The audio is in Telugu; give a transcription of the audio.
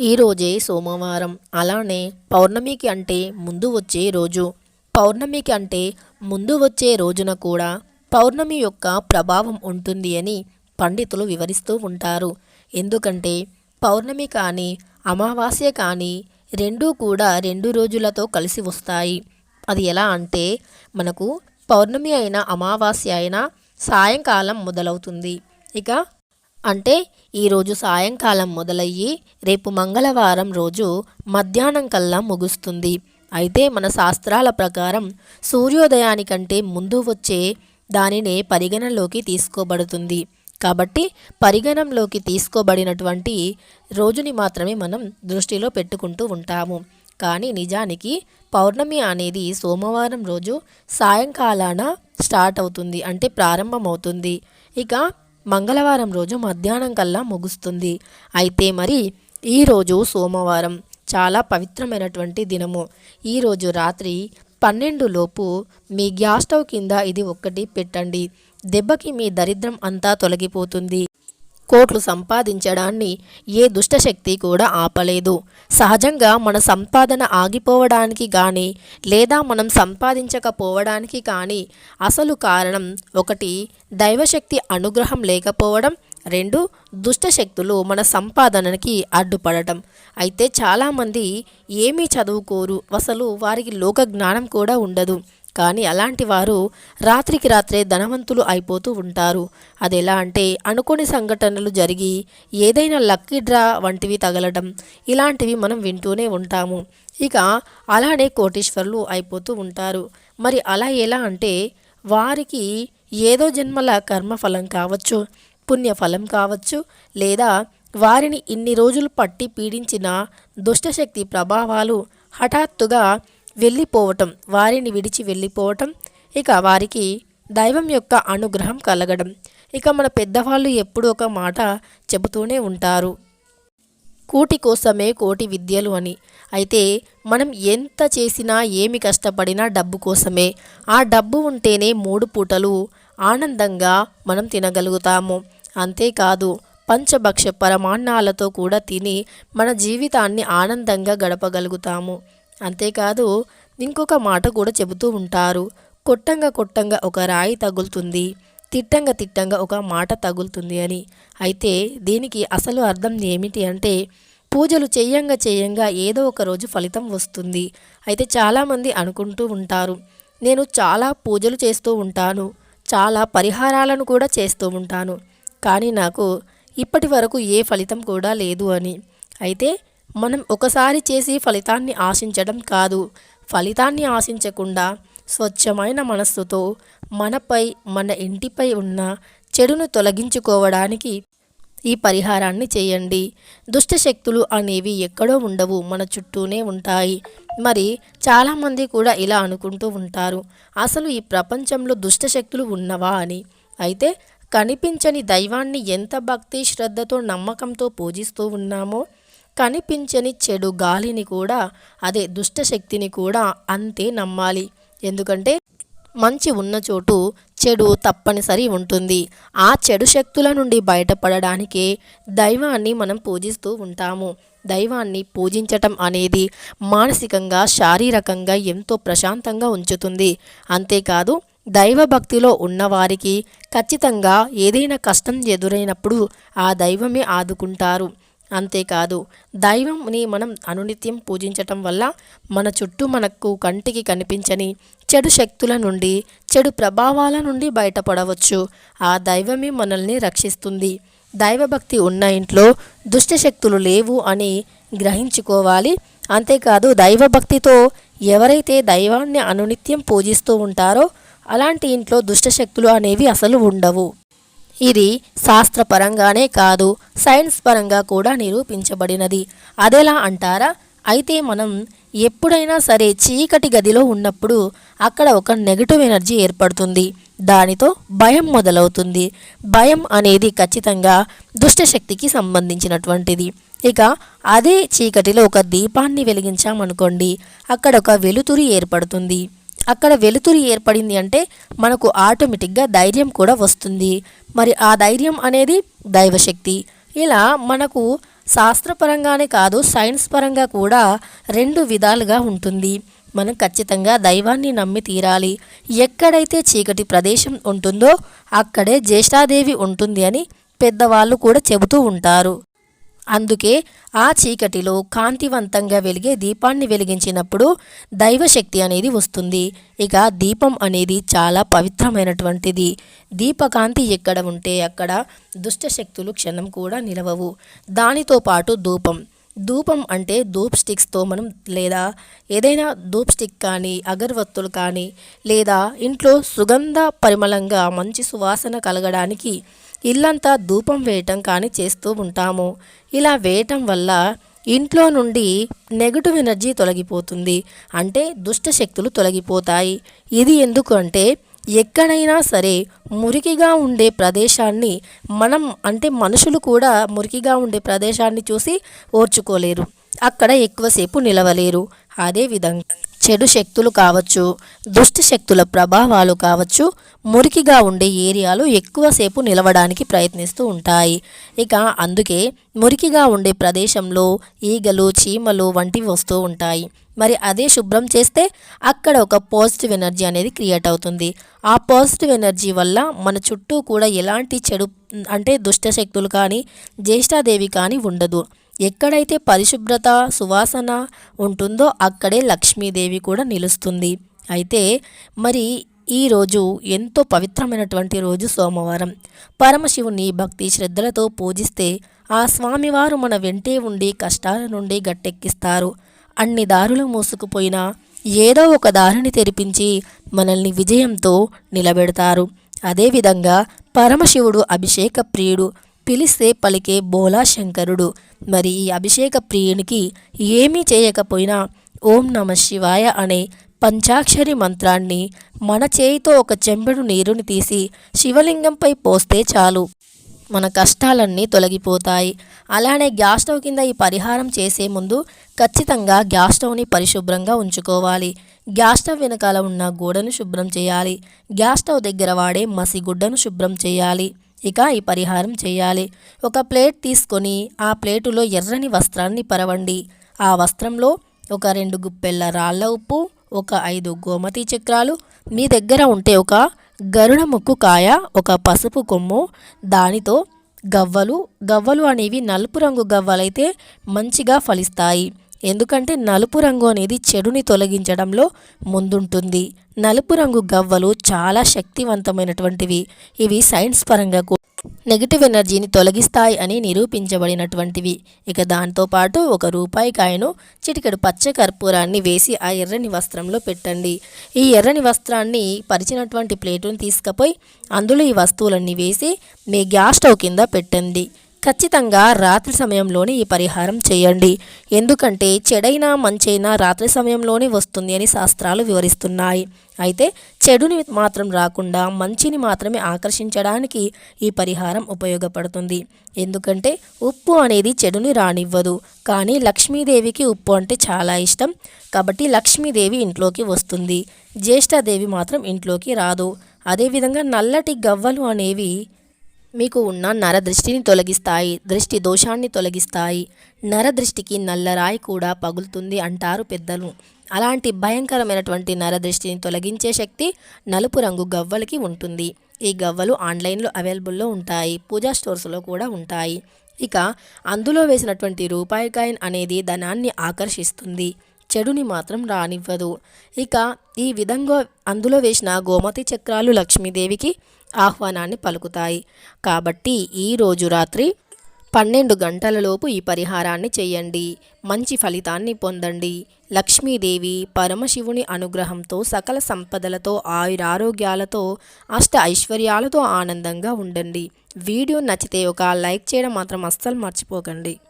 ఈరోజే సోమవారం. అలానే పౌర్ణమికి అంటే ముందు వచ్చే రోజు. పౌర్ణమికి అంటే ముందు వచ్చే రోజున కూడా పౌర్ణమి యొక్క ప్రభావం ఉంటుంది అని పండితులు వివరిస్తూ ఉంటారు. ఎందుకంటే పౌర్ణమి కానీ అమావాస్య కానీ రెండూ కూడా రెండు రోజులతో కలిసి వస్తాయి. అది ఎలా అంటే మనకు పౌర్ణమి అయినా అమావాస్య అయినా సాయంకాలం మొదలవుతుంది. ఇక అంటే ఈరోజు సాయంకాలం మొదలయ్యి రేపు మంగళవారం రోజు మధ్యాహ్నం కల్లా ముగుస్తుంది. అయితే మన శాస్త్రాల ప్రకారం సూర్యోదయానికంటే ముందు వచ్చే దానినే పరిగణనలోకి తీసుకోబడుతుంది. కాబట్టి పరిగణంలోకి తీసుకోబడినటువంటి రోజుని మాత్రమే మనం దృష్టిలో పెట్టుకుంటూ ఉంటాము. కానీ నిజానికి పౌర్ణమి అనేది సోమవారం రోజు సాయంకాలాన స్టార్ట్ అవుతుంది అంటే ప్రారంభమవుతుంది. ఇక మంగళవారం రోజు మధ్యాహ్నం కల్లా ముగుస్తుంది. అయితే మరి ఈరోజు సోమవారం. చాలా పవిత్రమైనటువంటి దినము. ఈరోజు రాత్రి పన్నెండు లోపు మీ గ్యాస్ స్టవ్ కింద ఇది ఒక్కటి పెట్టండి. దెబ్బకి మీ దరిద్రం అంతా తొలగిపోతుంది. కోట్లు సంపాదించడాన్ని ఏ దుష్టశక్తి కూడా ఆపలేదు. సహజంగా మన సంపాదన ఆగిపోవడానికి కానీ లేదా మనం సంపాదించకపోవడానికి కానీ అసలు కారణం ఒకటి దైవశక్తి అనుగ్రహం లేకపోవడం. రెండు దుష్టశక్తులు మన సంపాదనకి అడ్డుపడటం. అయితే చాలామంది ఏమీ చదువుకోరు. అసలు వారికి లోక జ్ఞానం కూడా ఉండదు. కానీ అలాంటి వారు రాత్రికి రాత్రే ధనవంతులు అయిపోతూ ఉంటారు. అది ఎలా అంటే అనుకోని సంఘటనలు జరిగి ఏదైనా లక్కీ డ్రా వంటివి తగలడం ఇలాంటివి మనం వింటూనే ఉంటాము. ఇక అలానే కోటీశ్వరులు అయిపోతూ ఉంటారు. మరి అలా ఎలా అంటే వారికి ఏదో జన్మల కర్మఫలం కావచ్చు పుణ్యఫలం కావచ్చు లేదా వారిని ఇన్ని రోజులు పట్టి పీడించిన దుష్టశక్తి ప్రభావాలు హఠాత్తుగా వెళ్ళిపోవటం వారిని విడిచి వెళ్ళిపోవటం ఇక వారికి దైవం యొక్క అనుగ్రహం కలగడం. ఇక మన పెద్దవాళ్ళు ఎప్పుడూ ఒక మాట చెబుతూనే ఉంటారు. కూటి కోసమే కోటి విద్యలు అని. అయితే మనం ఎంత చేసినా ఏమి కష్టపడినా డబ్బు కోసమే. ఆ డబ్బు ఉంటేనే మూడు పూటలు ఆనందంగా మనం తినగలుగుతాము. అంతేకాదు పంచభక్ష పరమాన్నాలతో కూడా తిని మన జీవితాన్ని ఆనందంగా గడపగలుగుతాము. అంతేకాదు ఇంకొక మాట కూడా చెబుతూ ఉంటారు. కొట్టంగా కొట్టంగా ఒక రాయి తగులుతుంది. తిట్టంగా తిట్టంగా ఒక మాట తగులుతుంది అని. అయితే దీనికి అసలు అర్థం ఏమిటి అంటే పూజలు చేయంగా చేయంగా ఏదో ఒక రోజు ఫలితం వస్తుంది. అయితే చాలామంది అనుకుంటూ ఉంటారు నేను చాలా పూజలు చేస్తూ ఉంటాను చాలా పరిహారాలను కూడా చేస్తూ ఉంటాను కానీ నాకు ఇప్పటి వరకు ఏ ఫలితం కూడా లేదు అని. అయితే మనం ఒకసారి చేసి ఫలితాన్ని ఆశించడం కాదు. ఫలితాన్ని ఆశించకుండా స్వచ్ఛమైన మనస్సుతో మనపై మన ఇంటిపై ఉన్న చెడును తొలగించుకోవడానికి ఈ పరిహారాన్ని చేయండి. దుష్టశక్తులు అనేవి ఎక్కడో ఉండవు మన చుట్టూనే ఉంటాయి. మరి చాలామంది కూడా ఇలా అనుకుంటూ ఉంటారు. అసలు ఈ ప్రపంచంలో దుష్టశక్తులు ఉన్నవా అని. అయితే కనిపించని దైవాన్ని ఎంత భక్తి శ్రద్ధతో నమ్మకంతో పూజిస్తూ ఉన్నామో కనిపించని చెడు గాలిని కూడా అదే దుష్టశక్తిని కూడా అంతే నమ్మాలి. ఎందుకంటే మంచి ఉన్న చోటు చెడు తప్పనిసరి ఉంటుంది. ఆ చెడు శక్తుల నుండి బయటపడడానికే దైవాన్ని మనం పూజిస్తూ ఉంటాము. దైవాన్ని పూజించటం అనేది మానసికంగా శారీరకంగా ఎంతో ప్రశాంతంగా ఉంచుతుంది. అంతేకాదు దైవభక్తిలో ఉన్నవారికి ఖచ్చితంగా ఏదైనా కష్టం ఎదురైనప్పుడు ఆ దైవమే ఆదుకుంటారు. అంతేకాదు దైవంని మనం అనునిత్యం పూజించటం వల్ల మన చుట్టూ మనకు కంటికి కనిపించని చెడు శక్తుల నుండి చెడు ప్రభావాల నుండి బయటపడవచ్చు. ఆ దైవమే మనల్ని రక్షిస్తుంది. దైవభక్తి ఉన్న ఇంట్లో దుష్టశక్తులు లేవు అని గ్రహించుకోవాలి. అంతేకాదు దైవభక్తితో ఎవరైతే దైవాన్ని అనునిత్యం పూజిస్తూ ఉంటారో అలాంటి ఇంట్లో దుష్టశక్తులు అనేవి అసలు ఉండవు. ఇది శాస్త్రపరంగానే కాదు సైన్స్ పరంగా కూడా నిరూపించబడినది. అదెలా అంటారా? అయితే మనం ఎప్పుడైనా సరే చీకటి గదిలో ఉన్నప్పుడు అక్కడ ఒక నెగటివ్ ఎనర్జీ ఏర్పడుతుంది. దానితో భయం మొదలవుతుంది. భయం అనేది ఖచ్చితంగా దుష్టశక్తికి సంబంధించినటువంటిది. ఇక అదే చీకటిలో ఒక దీపాన్ని వెలిగించామనుకోండి అక్కడ ఒక వెలుతురి ఏర్పడుతుంది. అక్కడ వెలుతురు ఏర్పడింది అంటే మనకు ఆటోమేటిక్గా ధైర్యం కూడా వస్తుంది. మరి ఆ ధైర్యం అనేది దైవశక్తి. ఇలా మనకు శాస్త్రపరంగానే కాదు సైన్స్ పరంగా కూడా రెండు విధాలుగా ఉంటుంది. మనం ఖచ్చితంగా దైవాన్ని నమ్మి తీరాలి. ఎక్కడైతే చీకటి ప్రదేశం ఉంటుందో అక్కడే జ్యేష్ఠాదేవి ఉంటుంది అని పెద్దవాళ్ళు కూడా చెబుతూ ఉంటారు. అందుకే ఆ చీకటిలో కాంతివంతంగా వెలిగే దీపాన్ని వెలిగించినప్పుడు దైవశక్తి అనేది వస్తుంది. ఇక దీపం అనేది చాలా పవిత్రమైనటువంటిది. దీపకాంతి ఎక్కడ ఉంటే అక్కడ దుష్టశక్తులు క్షణం కూడా నిలవవు. దానితో పాటు ధూపం. ధూపం అంటే ధూప్ స్టిక్స్తో మనం లేదా ఏదైనా ధూప్ స్టిక్ కానీ అగరవత్తులు కానీ లేదా ఇంట్లో సుగంధ పరిమళంగా మంచి సువాసన కలగడానికి ఇల్లంతా ధూపం వేయటం కానీ చేస్తూ ఉంటాము. ఇలా వేయటం వల్ల ఇంట్లో నుండి నెగటివ్ ఎనర్జీ తొలగిపోతుంది. అంటే దుష్ట శక్తులు తొలగిపోతాయి. ఇది ఎందుకు అంటే ఎక్కడైనా సరే మురికిగా ఉండే ప్రదేశాన్ని మనం అంటే మనుషులు కూడా మురికిగా ఉండే ప్రదేశాన్ని చూసి ఓర్చుకోలేరు. అక్కడ ఎక్కువసేపు నిలవలేరు. అదేవిధంగా చెడు శక్తులు కావచ్చు దుష్ట శక్తుల ప్రభావాలు కావచ్చు మురికిగా ఉండే ఏరియాలు ఎక్కువసేపు నిలవడానికి ప్రయత్నిస్తూ ఉంటాయి. ఇక అందుకే మురికిగా ఉండే ప్రదేశంలో ఈగలు చీమలు వంటివి వస్తూ ఉంటాయి. మరి అదే శుభ్రం చేస్తే అక్కడ ఒక పాజిటివ్ ఎనర్జీ అనేది క్రియేట్ అవుతుంది. ఆ పాజిటివ్ ఎనర్జీ వల్ల మన చుట్టూ కూడా ఎలాంటి చెడు అంటే దుష్ట శక్తులు కానీ జ్యేష్ఠాదేవి కానీ ఉండదు. ఎక్కడైతే పరిశుభ్రత సువాసన ఉంటుందో అక్కడే లక్ష్మీదేవి కూడా నిలుస్తుంది. అయితే మరి ఈరోజు ఎంతో పవిత్రమైనటువంటి రోజు సోమవారం. పరమశివుని భక్తి శ్రద్ధలతో పూజిస్తే ఆ స్వామివారు మన వెంటే ఉండి కష్టాల నుండి గట్టెక్కిస్తారు. అన్ని దారులు మూసుకుపోయినా ఏదో ఒక దారిని తెరిపించి మనల్ని విజయంతో నిలబెడతారు. అదేవిధంగా పరమశివుడు అభిషేక ప్రియుడు పిలిస్తే పలికే బోలా శంకరుడు మరి ఈ అభిషేక ప్రియునికి ఏమీ చేయకపోయినా ఓం నమ శివాయ అనే పంచాక్షరి మంత్రాన్ని మన చేయితో ఒక చెంబెడు నీరుని తీసి శివలింగంపై పోస్తే చాలు. మన కష్టాలన్నీ తొలగిపోతాయి. అలానే గ్యాస్ స్టవ్ కింద ఈ పరిహారం చేసే ముందు ఖచ్చితంగా గ్యాస్ స్టవ్ని పరిశుభ్రంగా ఉంచుకోవాలి. గ్యాస్ స్టవ్ వెనకాల ఉన్న గోడను శుభ్రం చేయాలి. గ్యాస్ స్టవ్ దగ్గర వాడే మసిగుడ్డను శుభ్రం చేయాలి. ఇక ఈ పరిహారం చేయాలి. ఒక ప్లేట్ తీసుకొని ఆ ప్లేటులో ఎర్రని వస్త్రాన్ని పరవండి. ఆ వస్త్రంలో ఒక రెండు గుప్పెళ్ళ రాళ్ళ ఉప్పు ఒక ఐదు గోమతి చక్రాలు మీ దగ్గర ఉంటే ఒక గరుడ ముక్కు కాయ ఒక పసుపు కొమ్ము దానితో గవ్వలు. గవ్వలు అనేవి నలుపు రంగు గవ్వలైతే మంచిగా ఫలిస్తాయి. ఎందుకంటే నలుపు రంగు అనేది చెడుని తొలగించడంలో ముందుంటుంది. నలుపు రంగు గవ్వలు చాలా శక్తివంతమైనటువంటివి. ఇవి సైన్స్ పరంగా నెగిటివ్ ఎనర్జీని తొలగిస్తాయి అని నిరూపించబడినటువంటివి. ఇక దాంతోపాటు ఒక రూపాయి కాయను చిటికెడు పచ్చ కర్పూరాన్ని వేసి ఆ ఎర్రని వస్త్రంలో పెట్టండి. ఈ ఎర్రని వస్త్రాన్ని పరిచినటువంటి ప్లేటును తీసుకుపోయి అందులో ఈ వస్తువులన్నీ వేసి మీ గ్యాస్ స్టవ్ కింద పెట్టండి. ఖచ్చితంగా రాత్రి సమయంలోనే ఈ పరిహారం చేయండి. ఎందుకంటే చెడైనా మంచైనా రాత్రి సమయంలోనే వస్తుంది అని శాస్త్రాలు వివరిస్తున్నాయి. అయితే చెడుని మాత్రం రాకుండా మంచిని మాత్రమే ఆకర్షించడానికి ఈ పరిహారం ఉపయోగపడుతుంది. ఎందుకంటే ఉప్పు అనేది చెడుని రానివ్వదు. కానీ లక్ష్మీదేవికి ఉప్పు అంటే చాలా ఇష్టం. కాబట్టి లక్ష్మీదేవి ఇంట్లోకి వస్తుంది. జ్యేష్ఠాదేవి మాత్రం ఇంట్లోకి రాదు. అదేవిధంగా నల్లటి గవ్వలు అనేవి మీకు ఉన్న నరదృష్టిని తొలగిస్తాయి దృష్టి దోషాన్ని తొలగిస్తాయి. నరదృష్టికి నల్లరాయి కూడా పగులుతుంది అంటారు పెద్దలు. అలాంటి భయంకరమైనటువంటి నరదృష్టిని తొలగించే శక్తి నలుపు రంగు గవ్వలకి ఉంటుంది. ఈ గవ్వలు ఆన్లైన్లో అవైలబుల్లో ఉంటాయి పూజా స్టోర్స్లో కూడా ఉంటాయి. ఇక అందులో వేసినటువంటి రూపాయి కాయిన్ అనేది ధనాన్ని ఆకర్షిస్తుంది. చెడుని మాత్రం రానివ్వదు. ఇక ఈ విధంగా అందులో వేసిన గోమతి చక్రాలు లక్ష్మీదేవికి ఆహ్వానాన్ని పలుకుతాయి. కాబట్టి ఈరోజు రాత్రి పన్నెండు గంటలలోపు ఈ పరిహారాన్ని చేయండి. మంచి ఫలితాన్ని పొందండి. లక్ష్మీదేవి పరమశివుని అనుగ్రహంతో సకల సంపదలతో ఆయురారోగ్యాలతో అష్ట ఐశ్వర్యాలతో ఆనందంగా ఉండండి. వీడియో నచ్చితే ఒక లైక్ చేయడం మాత్రం అస్సలు మర్చిపోకండి.